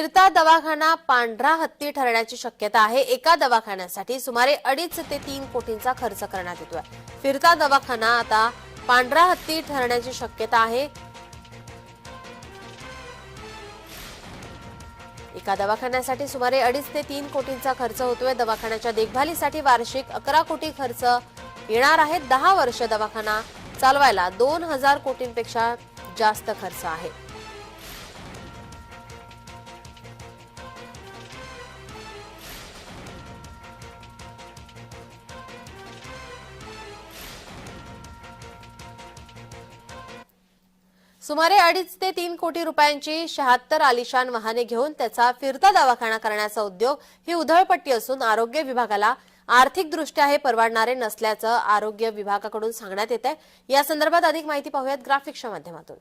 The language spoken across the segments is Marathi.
फिरता दवाखाना पांढरा हत्ती ठरण्याची शक्यता आहे. एका दवाखान्यासाठी सुमारे अडीच ते तीन कोटींचा खर्च करण्यात येतोय. फिरता दवाखाना आता पांढरा हत्ती ठरण्याची शक्यता आहे. एका दवाखान्यासाठी सुमारे अडीच ते तीन कोटींचा खर्च होतोय. दवाखान्याच्या देखभालीसाठी वार्षिक अकरा कोटी खर्च येणार आहे. दहा वर्ष दवाखाना चालवायला दोन हजार कोटींपेक्षा जास्त खर्च आहे. सुमारे अडीच ते तीन कोटी रुपयांची शहात्तर आलिशान वाहने घेऊन त्याचा फिरता दवाखाना करण्याचा उद्योग ही उधळपट्टी असून आरोग्य विभागाला आर्थिकदृष्ट्या हे परवडणारे नसल्याचं आरोग्य विभागाकडून सांगण्यात येत आहे या संदर्भात अधिक माहिती पाहूयात ग्राफिक्सच्या माध्यमातून.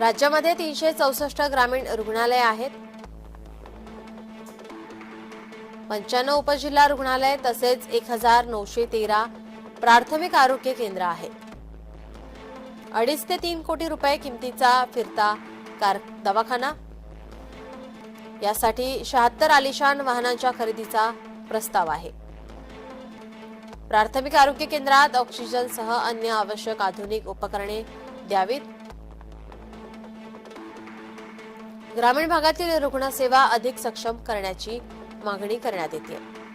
राज्यामध्ये तीनशे चौसष्ट ग्रामीण रुग्णालय आहेत. पंच्याण्णव उपजिल्हा रुग्णालय तसेच एक हजार नऊशे तेरा प्राथमिक आरोग्य केंद्र आहे. अडीच ते तीन कोटी रुपये किमतीचा फिरता कार दवाखाना. यासाठी शहात्तर आलिशान वाहनांच्या खरेदीचा प्रस्ताव आहे. प्राथमिक आरोग्य केंद्रात ऑक्सिजनसह अन्य आवश्यक आधुनिक उपकरणे द्यावीत. ग्रामीण भागातील रुग्णसेवा अधिक सक्षम करण्याची मागणी करण्यात येते.